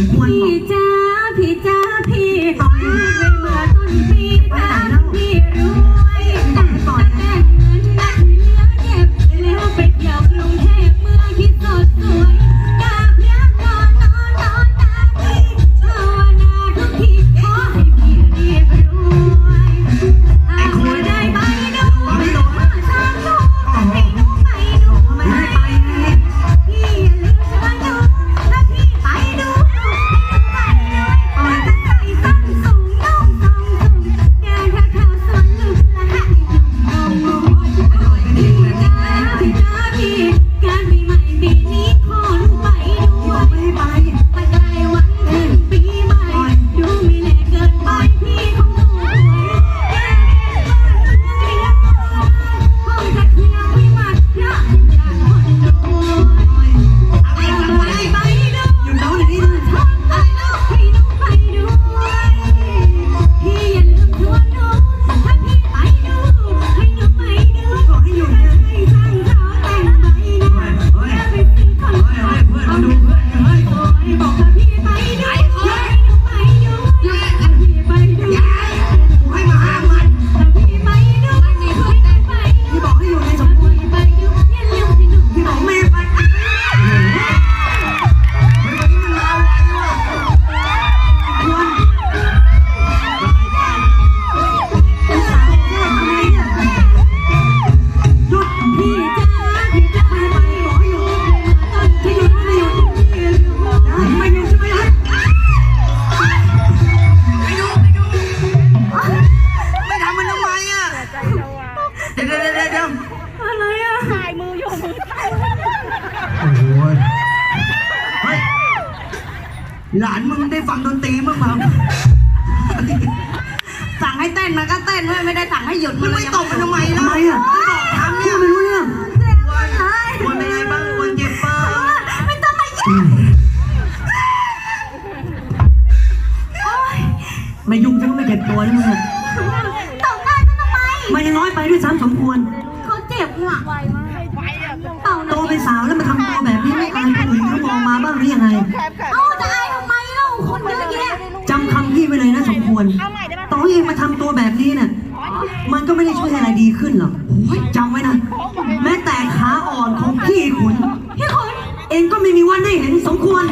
สมควรบอพี่กจ้าพี่จ้าพี่ตอนไม่เมื่อต้นปี โอ้โหเฮ้ยหลานมึงได้ฟังดนตรีมั้างมั้งสั่งให้เต้นมันก็เต้นไม่ได้สั่งให้หยุดมึมันงเลยไม่ตบมันทำไมล่ะทำไมอะบอกทำเนี่ยไม่รู้เรื่องเต้นมันเลยควรเป็นไงบ้างควรเจ็บเปล่าไม่ต้องมายุ่งโอ๊ยไม่ยุ่งฉันก็ไม่เจ็บตัวนะมึงอะตบได้ก็ทำไมมันยังน้อยไปด้วยซ้ำสมควรเขาเจ็บอะ เป่าโตเป็นสาวแล้วมาทำตัวแบบนี้ไม่อายคนอื่นเขามองมาบ้างหรือยังไงเอาจะอายทำไมเล่าคนเยอะแยะจำคำพี่ไว้เลยนะสมควรต่อให้มาทำตัวแบบนี้เนี่ยมันก็ไม่ได้ช่วยอะไรดีขึ้นหรอกจำไว้นะ แม้แต่ขาอ่อนของพี่ขุนพี่ขุนเองก็ไม่มีวันได้เห็นสมควร